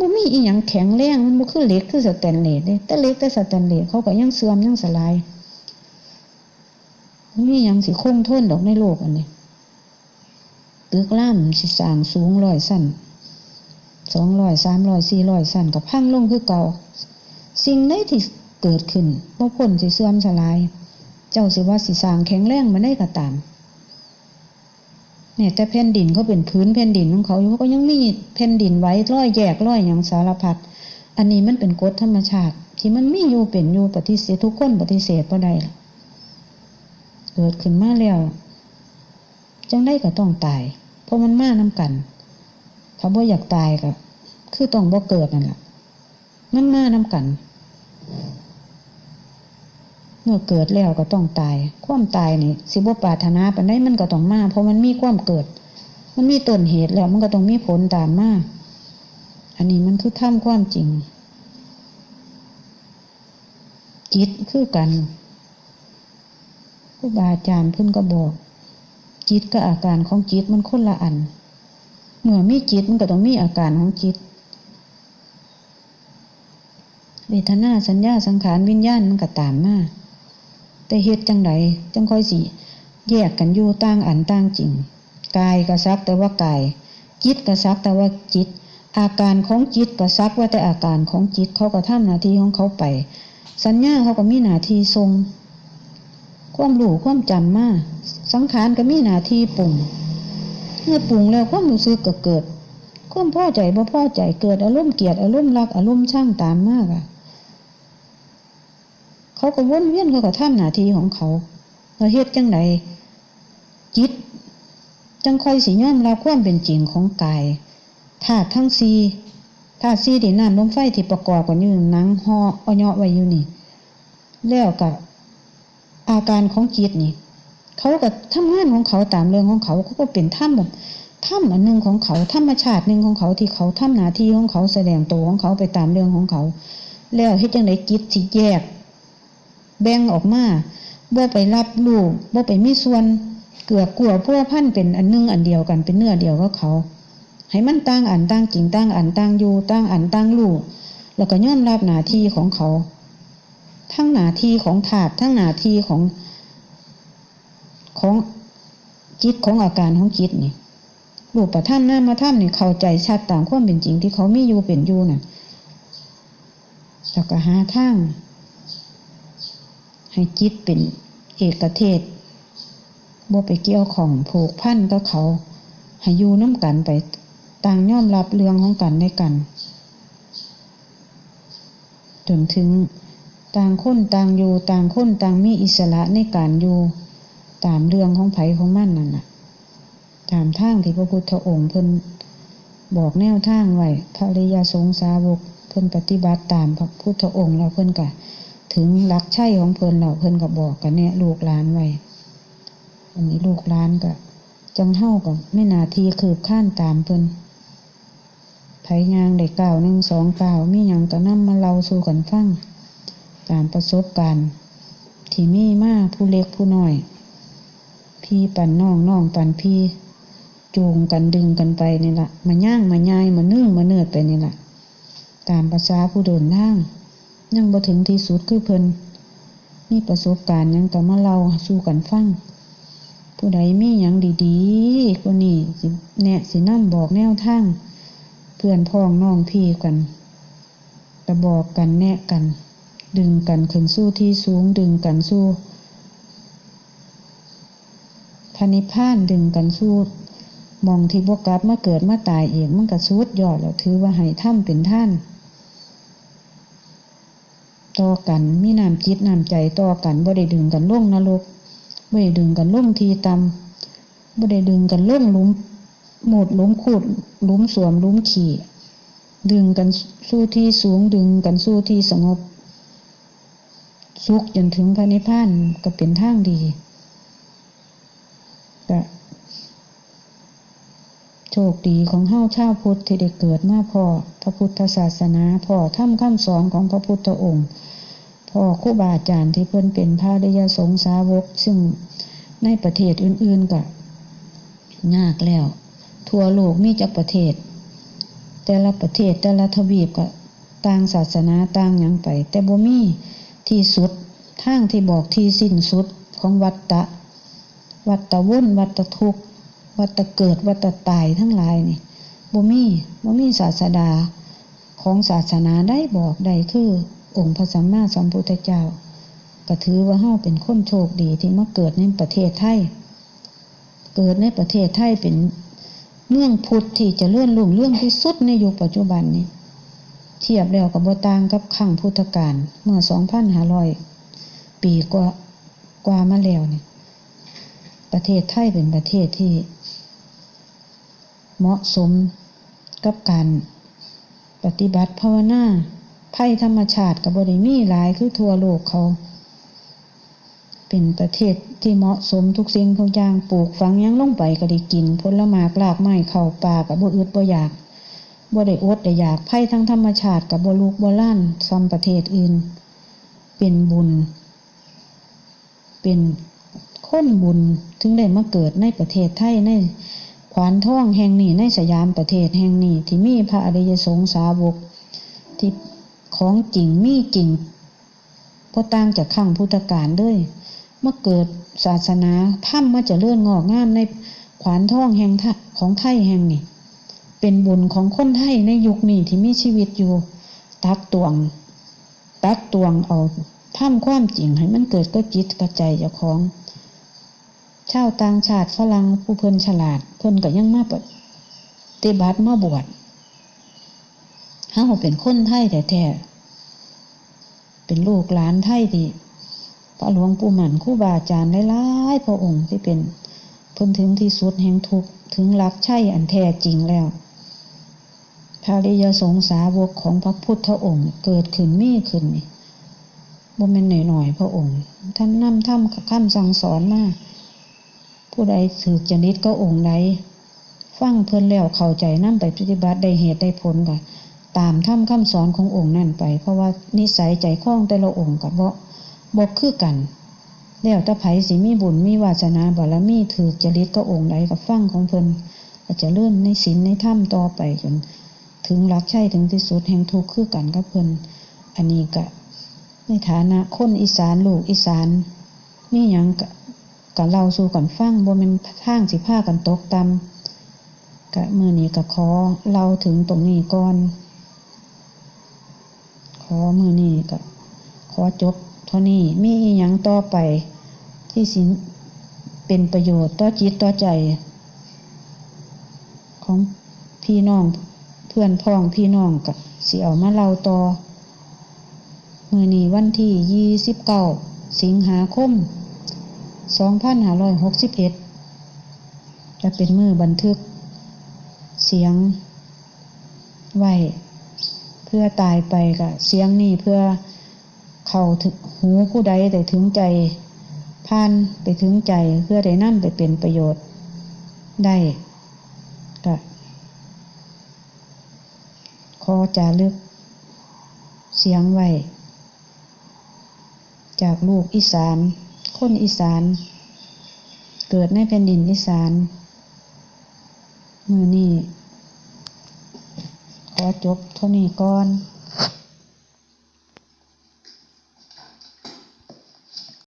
มันมีอีหยังแข็งแรงมันบ่คือเหล็กคือสแตนเลสเด้แต่เหล็กแต่สแตนเลสเขาก็ยังเสื่อมยังสลายมันมีหยังสิคงทนดอกในโลกอันนี้ตึกล่ามสิสร้างสูงร้อยสั้นสองร้อยสามร้อยสี่ร้อยสั้นกับพังลงคือเก่า สิ่งใดที่เกิดขึ้นบ่พ้นสิเสื่อมสลาย เจ้าสิว่าสิสร้างแข็งแรงมาได้ก็ตาม เนี่ยแต่แผ่นดินเขาเป็นพื้นแผ่นดินของเขาอยู่เขาก็ยังมีแผ่นดินไว้ร้อยแยกร้อยอย่างสารพัดอันนี้มันเป็นกฎธรรมชาติ ที่มันมีอยู่เป็นอยู่ปฏิเสธทุกคนปฏิเสธบ่ได้เกิดขึ้นมาแล้วจังได้ก็ต้องตาย เพราะมันมานํกันถ้าบ่อยากตายก็คือต้องบ่เกิดนั่นแหละมันมานํกัน เมื่อเกิดแล้วก็ต้องตาย ความตายนี่สิบ่ปรารถนาปานใดมันก็ต้องมา เพราะมันมีความเกิด มันมีต้นเหตุแล้วมันก็ต้องมีผลตามมา อันนี้มันคือทำความจริง จิตคือกันครูบาอาจารย์เพิ่นก็บอก จิตกับอาการของจิตมันคนละอัน เมื่อมีจิตมันก็ต้องมีอาการของจิต เวทนาสัญญาสังขารวิญญาณมันก็ตามมา แต่เฮ็ดจังไดจังค่อยสิแยกกันอยู่ต่างอันต่างจริง กายก็ซักแต่ว่ากาย จิตก็ซักแต่ว่าจิต อาการของจิตก็ซักว่าแต่อาการของจิตเขาก็ทำหน้าที่ของเขาไป สัญญาเขาก็มีหน้าที่ทรง ความรู้ความจำมาสังขารก็มีหน้าที่ปรุงเมื่อปรุงแล้วความรู้สึกก็เกิด ความพอใจบ่พอใจเกิดอารมณ์เกลียดอารมณ์รักอารมณ์ช่างตามมากอะ เขาก็วนเวียนเขาก็ทำหน้าที่ของเขาเราเฮ็ดจังไดจิต จังค่อยสิยอมรับความเป็นจริงของกายธาตุทั้งสี่ธาตุสี่ดินน้ำลมไฟที่ประกอบกันอยู่หนังห่ออาเนาะไว้อยู่นี่ แล้วกับอาการของจิตนี่ เขาก็ทำงานของเขาตามเรื่องของเขาเขาก็เป็นถ้ำแบบถ้ำอันหนึ่งของเขาธรรมชาติหนึ่งของเขาที่เขาทำหน้าที่ของเขาแสดงตัวของเขาไปตามเรื่องของเขา แล้วเฮ็ดจังไดจิตสิแยก แบ่งออกมาบ่ไปรับรู้บ่ไปมีส่วนเกือบกลัวพวกพันเป็นอันนึงอันเดียวกันเป็นเนื้อเดียวกับเขา ให้มันตั้งอันตั้งจริงตั้งอันตั้งอยู่ตั้งอันตั้งรู้แล้วก็ย่อมรับหน้าที่ของเขา ทั้งหน้าที่ของถาดทั้งหน้าที่ของของจิตของอาการของจิตนี่รูกปธรรมนามธรรมนี่เข้าใจชัดตามความเป็นจริงที่เขามีอยู่เป็นอยู่น่ะแล้วก็หาทาง ให้จิตเป็นเอกเทศบ่ไปเกี่ยวของผูกพันกับเขา ให้อยู่น้ำกันไปต่างยอมรับเรื่องของกันได้กัน จนถึงต่างคนต่างอยู่ต่างคนต่างมีอิสระในการอยู่ตามเรื่องของไผของมันนั่นน่ะ ตามทางที่พระพุทธองค์เพิ่นบอกแนวทางไว้พระริยาสงสาวกเพิ่นปฏิบัติตามพระพุทธองค์แล้วเพิ่นก็ ถึงหลักใช่ของเพิ่นแล้วเพิ่นก็บอกกันเนี่ยลูกหลานไว้อันนี้ลูกหลานก็จังเฮากับไม่นาทีคืบข้านตามเพิ่นไผยางได้ก้าวหนึ่งสองก้าวมีหยังก็นำมาเล่าสู่กันฟังตามประสบการณ์ที่มีมาผู้เล็กผู้น้อย พี่ปั่นน้องน้องปั่นพี่จูงกันดึงกันไปนี่ละมาย่างมาย่ายมานึ่งมาเนือดไปนี่ละตามภาษาผู้เดินทาง ยังบ่ถึงที่สุดคือเพิ่นมีประสบการณ์ยังก็มาเล่าสู่กันฟัง ผู้ใดมีหยังดีๆกว่านี้สิแนะสินํบอกแนวทางเพื่อนพ้องน้องพี่กันก็บอกกันแนะกัน ดึงกันขึ้นสู้ที่สูงดึงกันสู้พระนิพานดึงกันสู้มองที่บวกลับมาเกิดมาตายเองมันก็สุดยอดแล้วถือว่าให้ถ้ำเป็นท่าน ต่อกัน มีน้ำจิตน้ำใจต่อกันบ่ได้ดึงกันลงนรกบ่ได้ดึงกันลงทีตำบ่ได้ดึงกันลงหลุมหมดหลุมขุดหลุมสวมหลุมขี่ ดึงกันสู้ที่สูงดึงกันสู้ที่สงบสุขจนถึงพระนิพพานก็เป็นทางดีก็ โชคดีของเฮาชาวพุทธที่ได้เกิดมาพ่อพระพุทธศาสนาพ่อทำคำสอนของพระพุทธองค์พ่อครูบาอาจารย์ที่เพิ่นเป็นพระริยสงสาวก ซึ่งในประเทศอื่นๆก็ยากแล้ว ทั่วโลกมีจักประเทศ แต่ละประเทศแต่ละทวีปก็ต่างศาสนาต่างหยังไป แต่บ่มีที่สุดทางที่บอกที่สิ้นสุดของวัฏฏะวัฏฏะวนวัฏฏะทุกข์ วัฏฏะเกิดวัฏฏะตายทั้งหลายนี่บ่มีบ่มีศาสดาของศาสนาได้บอกได้คือ องค์พระสัมมาสัมพุทธเจ้าก็ถือว่าเฮาเป็นคนโชคดีที่มาเกิดในประเทศไทย เกิดในประเทศไทยเป็นเมืองพุทธที่จะเลื่อนลุ่งเรื่องที่สุดในยุคปัจจุบันนี้ เทียบแล้วกับบต่างกับครั้งพุทธกาลเมื่อ2,500ปีกว่ากว่ามาแล้วนี่ประเทศไทยเป็นประเทศที่ เหมาะสมกับการปฏิบัติภาวนาภัยธรรมชาติกับบริมีหลายคือทั่วโลกเขา เป็นประเทศที่เหมาะสมทุกสิ่งทุกอย่างปลูกฝังยังลงไปก็ได้กินผลไม้รากไม้เข้าป่ากับบ่อึดบ่อยากบ่ได้อดได้อยากภัยทั้งธรรมชาติกับบ่ลูกบ่ล้านซ้ำประเทศอื่น เป็นบุญ เป็นคนบุญถึงได้มาเกิดในประเทศไทยใน ขวานท่องแห่งนี้ในสยามประเทศแห่งนี้ที่มีพระอริยสงสาวกที่ของจริงมีจริงพอต่างจากขั้งพุทธกาลเลยเมื่อเกิดศาสนาถ้ำมาจะเลื่อนงอกงามในขวานท่องแห่งของไทยแห่งนี้ เป็นบุญของคนไทยในยุคนี้ที่มีชีวิตอยู่ ตักตวง ตักตวงเอาถ้ำความจริงให้มันเกิดก็จิตกระใจเจ้าของ ชาวต่างชาติฝรั่งผู้เพิ่นฉลาด เพิ่นก็ยังมาปฏิบัติมาบวชเฮาเป็นคนไทยแท้ๆเป็นลูกหลานไทยที่พระหลวงปู่หมันครูบาอาจารย์หลายๆพระองค์ที่เป็นเพิ่นถึงที่สุดแห่งทุกถึงหลักใช่อันแท้จริงแล้วพระริยสงสาวกของพระพุทธองค์เกิดขึ้นมีขึ้นบ่แม่นหน่อยๆพระองค์ ท่านนำทำคำสั่งสอนมา ผู้ใดถือจริตก็องค์ใดฟังเพิ่นแล้วเข้าใจนำไปปฏิบัติได้เหตุได้ผลก็ตามทำคำสอนขององค์นั่นไป เพราะว่านิสัยใจคล้องแต่ละองค์ก็บ่บ่คือกัน แล้วต่ไผสิมีบุญมีวาสนาบารมีถือจริตก็องค์ใดก็ฟังของเพิ่นก็จะเลื่อนในศีลในธรรมต่อไปจนถึงรักใช่ถึงที่สุดแห่งทุกข์คือกันกับเพิ่นอันนี้ก็ในฐานะคนอีสานลูกอีสานนี่ยังก็ ก็เล่าสู่กันฟังบ่แม่นทางสิพากันตกต่ำก็มื้อนี้ก็ขอเล่าถึงตรงนี้ก่อน ขอมือนี้ก็ขอจบเท่านี้มีอีหยังต่อไป ที่สิเป็นประโยชน์ต่อจิตต่อใจ ของพี่น้องเพื่อนพ้องพี่น้องกับเสิเอามาเล่าต่อมือนี้วันที่ยี่สิบเก้าสิงหาคม สองพันห้าร้อยหกสิบเอ็ดจะเป็นมือบันทึก เสียง ไว้ เพื่อตายไปกับเสียงนี่เพื่อเข้าถึงหูผู้ใดแต่ถึงใจผ่านไปถึงใจเพื่อได้นั่นไปเป็นประโยชน์ได้ก็ขอจารึก เสียงไว้จากลูกอีสาน คนอีสาน เกิดในแผ่นดินอีสาน มือนี้ขอจบเท่านี้ก่อน